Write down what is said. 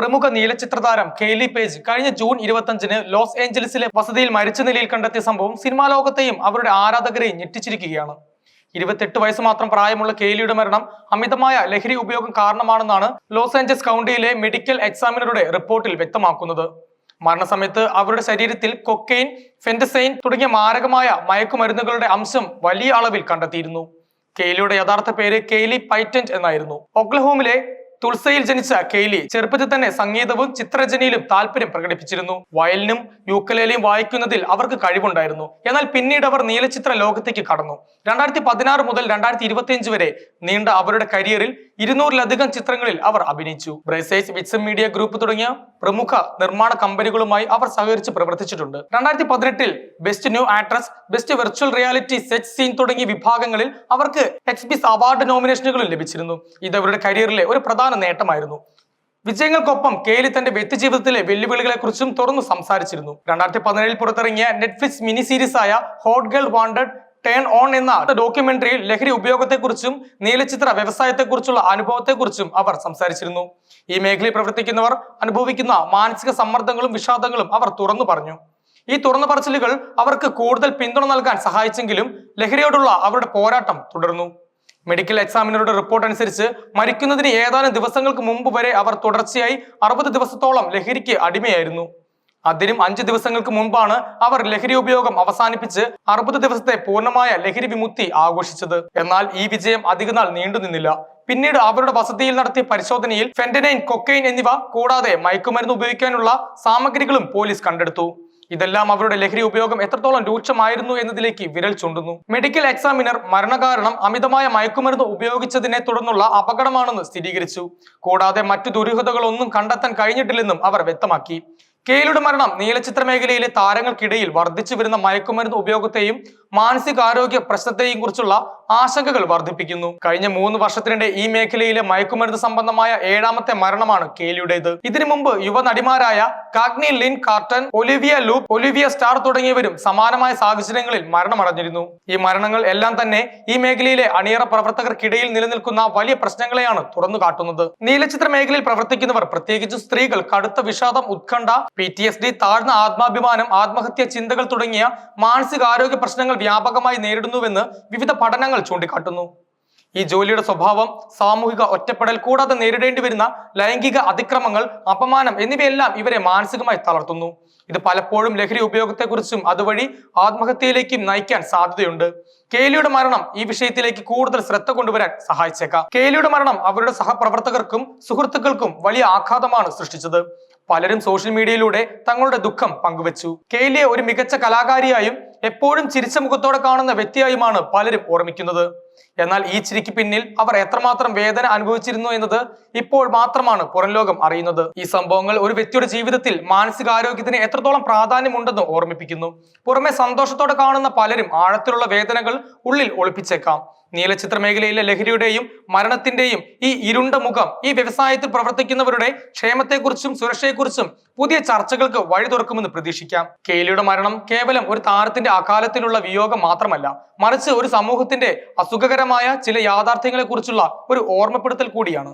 പ്രമുഖ നീലചിത്രതാരം Kylie Page കഴിഞ്ഞ ജൂൺ ഇരുപത്തഞ്ചിന് ലോസ് ഏഞ്ചലസിലെ വസതിയിൽ മരിച്ച നിലയിൽ കണ്ടെത്തിയ സംഭവം സിനിമാ ലോകത്തെയും അവരുടെ ആരാധകരെയും ഞെട്ടിച്ചിരിക്കുകയാണ്. ഇരുപത്തെട്ട് വയസ്സ് മാത്രം പ്രായമുള്ള കെയ്ലിയുടെ മരണം അമിതമായ ലഹരി ഉപയോഗം കാരണമാണെന്നാണ് ലോസ് ഏഞ്ചൽസ് കൗണ്ടിയിലെ മെഡിക്കൽ എക്സാമിനറുടെ റിപ്പോർട്ടിൽ വ്യക്തമാക്കുന്നത്. മരണസമയത്ത് അവരുടെ ശരീരത്തിൽ കൊക്കെയിൻ ഫെന്റസൈൻ തുടങ്ങിയ മാരകമായ മയക്കുമരുന്നുകളുടെ അംശം വലിയ അളവിൽ കണ്ടെത്തിയിരുന്നു. കെയ്ലിയുടെ യഥാർത്ഥ പേര് കെയ്ലി പൈറ്റന്റ് എന്നായിരുന്നു. ഒക്ലഹോമിലെ തുൾസയിൽ ജനിച്ച കെയ്ലി ചെറുപ്പത്തിൽ തന്നെ സംഗീതവും ചിത്രരചനയിലും താല്പര്യം പ്രകടിപ്പിച്ചിരുന്നു. വയലിനും യൂക്കലേലയും വായിക്കുന്നതിൽ അവർക്ക് കഴിവുണ്ടായിരുന്നു. എന്നാൽ പിന്നീട് അവർ നീലചിത്ര ലോകത്തേക്ക് കടന്നു. രണ്ടായിരത്തി പതിനാറ് മുതൽ രണ്ടായിരത്തി ഇരുപത്തിയഞ്ച് വരെ നീണ്ട അവരുടെ കരിയറിൽ ഇരുന്നൂറിലധികം ചിത്രങ്ങളിൽ അവർ അഭിനയിച്ചു. ബ്രസേജ് വിറ്റ്സം മീഡിയ ഗ്രൂപ്പ് തുടങ്ങിയ പ്രമുഖ നിർമ്മാണ കമ്പനികളുമായി അവർ സഹകരിച്ച് പ്രവർത്തിച്ചിട്ടുണ്ട്. രണ്ടായിരത്തി പതിനെട്ടിൽ best new actress best virtual reality set scene തുടങ്ങിയ വിഭാഗങ്ങളിൽ അവർക്ക് എക്സ്ബിസ് അവാർഡ് നോമിനേഷനുകളും ലഭിച്ചിരുന്നു. ഇത് അവരുടെ കരിയറിലെ ഒരു പ്രധാന നേട്ടമായിരുന്നു. വിജയങ്ങൾക്കൊപ്പം കേലി തന്റെ വ്യക്തിജീവിതത്തിലെ വെല്ലുവിളികളെക്കുറിച്ചും തുറന്നു സംസാരിച്ചിരുന്നു. രണ്ടായിരത്തി പതിനേഴിൽ പുറത്തിറങ്ങിയ നെറ്റ്ഫ്ലിക്സ് മിനി സീരീസ് ആയ hot girl wanted turn on എന്ന ഡോക്യുമെന്ററിയിൽ ലഹരി ഉപയോഗത്തെക്കുറിച്ചും നീലചിത്ര വ്യവസായത്തെക്കുറിച്ചുള്ള അനുഭവത്തെക്കുറിച്ചും അവർ സംസാരിച്ചിരുന്നു. ഈ മേഖലയിൽ പ്രവർത്തിക്കുന്നവർ അനുഭവിക്കുന്ന മാനസിക സമ്മർദ്ദങ്ങളും വിഷാദങ്ങളും അവർ തുറന്നു പറഞ്ഞു. ഈ തുറന്നു പറച്ചിലുകൾ അവർക്ക് കൂടുതൽ പിന്തുണ നൽകാൻ സഹായിച്ചെങ്കിലും ലഹരിയോടുള്ള അവരുടെ പോരാട്ടം തുടർന്നു. മെഡിക്കൽ എക്സാമിനറുടെ റിപ്പോർട്ട് അനുസരിച്ച് മരിക്കുന്നതിന് ഏതാനും ദിവസങ്ങൾക്ക് മുമ്പ് വരെ അവർ തുടർച്ചയായി അറുപത് ദിവസത്തോളം ലഹരിക്ക് അടിമയായിരുന്നു. അതിനും അഞ്ച് ദിവസങ്ങൾക്ക് മുമ്പാണ് അവർ ലഹരി ഉപയോഗം അവസാനിപ്പിച്ച് അറുപത് ദിവസത്തെ പൂർണമായ ലഹരി വിമുക്തി ആഘോഷിച്ചത്. എന്നാൽ ഈ വിജയം അധികനാൾ നീണ്ടുനിന്നില്ല പിന്നീട് അവരുടെ വസതിയിൽ നടത്തിയ പരിശോധനയിൽ ഫെന്റനൈൻ കൊക്കൈൻ എന്നിവ കൂടാതെ മയക്കുമരുന്ന് ഉപയോഗിക്കാനുള്ള സാമഗ്രികളും പോലീസ് കണ്ടെടുത്തു. ഇതെല്ലാം അവരുടെ ലഹരി ഉപയോഗം എത്രത്തോളം രൂക്ഷമായിരുന്നു എന്നതിലേക്ക് വിരൽ ചൂണ്ടുന്നു. മെഡിക്കൽ എക്സാമിനർ മരണകാരണം അമിതമായ മയക്കുമരുന്ന് ഉപയോഗിച്ചതിനെ തുടർന്നുള്ള അപകടമാണെന്ന് സ്ഥിരീകരിച്ചു. കൂടാതെ മറ്റു ദുരൂഹതകളൊന്നും കണ്ടെത്താൻ കഴിഞ്ഞിട്ടില്ലെന്നും അവർ വ്യക്തമാക്കി. കെയിലുടെ മരണം നീലച്ചിത്ര മേഖലയിലെ താരങ്ങൾക്കിടയിൽ വർദ്ധിച്ചു വരുന്ന മയക്കുമരുന്ന് ഉപയോഗത്തെയും മാനസികാരോഗ്യ പ്രശ്നത്തെയും കുറിച്ചുള്ള ആശങ്കകൾ വർദ്ധിപ്പിക്കുന്നു. കഴിഞ്ഞ മൂന്ന് വർഷത്തിനിടെ ഈ മേഖലയിലെ മയക്കുമരുന്ന് സംബന്ധമായ ഏഴാമത്തെ മരണമാണ് കേലിയുടേത്. ഇതിനു മുമ്പ് യുവനടിമാരായ കാഗ്നി Linn Carter Olivia loop Olivia Star തുടങ്ങിയവരും സമാനമായ സാഹചര്യങ്ങളിൽ മരണമടഞ്ഞിരുന്നു. ഈ മരണങ്ങൾ എല്ലാം തന്നെ ഈ മേഖലയിലെ അണിയറ പ്രവർത്തകർക്കിടയിൽ നിലനിൽക്കുന്ന വലിയ പ്രശ്നങ്ങളെയാണ് തുറന്നു കാട്ടുന്നത് നീലചിത്ര മേഖലയിൽ പ്രവർത്തിക്കുന്നവർ പ്രത്യേകിച്ച് സ്ത്രീകൾ കടുത്ത വിഷാദം ഉത്കണ്ഠ പി താഴ്ന്ന ആത്മാഭിമാനം ആത്മഹത്യ ചിന്തകൾ തുടങ്ങിയ മാനസികാരോഗ്യ പ്രശ്നങ്ങൾ വ്യാപകമായി നേരിടുന്നുവെന്ന് വിവിധ പഠനങ്ങൾ ചൂണ്ടിക്കാട്ടുന്നു. ഈ ജോലിയുടെ സ്വഭാവം സാമൂഹിക ഒറ്റപ്പെടൽ കൂടാതെ നേരിടേണ്ടി വരുന്ന ലൈംഗിക അതിക്രമങ്ങൾ അപമാനം എന്നിവയെല്ലാം ഇവരെ മാനസികമായി തളർത്തുന്നു. ഇത് പലപ്പോഴും ലഹരി ഉപയോഗത്തെക്കുറിച്ചും അതുവഴി ആത്മഹത്യയിലേക്കും നയിക്കാൻ സാധ്യതയുണ്ട്. കേലിയുടെ മരണം ഈ വിഷയത്തിലേക്ക് കൂടുതൽ ശ്രദ്ധ കൊണ്ടുവരാൻ സഹായിച്ചേക്കാം. കേലിയുടെ മരണം അവരുടെ സഹപ്രവർത്തകർക്കും സുഹൃത്തുക്കൾക്കും വലിയ ആഘാതമാണ് സൃഷ്ടിച്ചത്. പലരും സോഷ്യൽ മീഡിയയിലൂടെ തങ്ങളുടെ ദുഃഖം പങ്കുവച്ചു. കേലിയെ ഒരു മികച്ച കലാകാരിയായും എപ്പോഴും ചിരിച്ച മുഖത്തോടെ കാണുന്ന വ്യക്തിയായുമാണ് പലരും ഓർമ്മിക്കുന്നത്. എന്നാൽ ഈ ചിരിക്ക് പിന്നിൽ അവർ എത്രമാത്രം വേദന അനുഭവിച്ചിരുന്നു എന്നത് ഇപ്പോൾ മാത്രമാണ് പുറം ലോകം അറിയുന്നത്. ഈ സംഭവങ്ങൾ ഒരു വ്യക്തിയുടെ ജീവിതത്തിൽ മാനസികാരോഗ്യത്തിന് എത്രത്തോളം പ്രാധാന്യമുണ്ടെന്ന് ഓർമ്മിപ്പിക്കുന്നു. പുറമെ സന്തോഷത്തോടെ കാണുന്ന പലരും ആഴത്തിലുള്ള വേദനകൾ ഉള്ളിൽ ഒളിപ്പിച്ചേക്കാം. നീലച്ചിത്ര മേഖലയിലെ ലഹരിയുടെയും മരണത്തിന്റെയും ഈ ഇരുണ്ട മുഖം ഈ വ്യവസായത്തിൽ പ്രവർത്തിക്കുന്നവരുടെ ക്ഷേമത്തെക്കുറിച്ചും സുരക്ഷയെക്കുറിച്ചും പുതിയ ചർച്ചകൾക്ക് വഴി തുറക്കുമെന്ന് പ്രതീക്ഷിക്കാം. കെയിലിയുടെ മരണം കേവലം ഒരു താരത്തിന്റെ അകാലത്തിലുള്ള വിയോഗം മാത്രമല്ല മറിച്ച് ഒരു സമൂഹത്തിന്റെ അസുഖകരമായ ചില യാഥാർത്ഥ്യങ്ങളെക്കുറിച്ചുള്ള ഒരു ഓർമ്മപ്പെടുത്തൽ കൂടിയാണ്.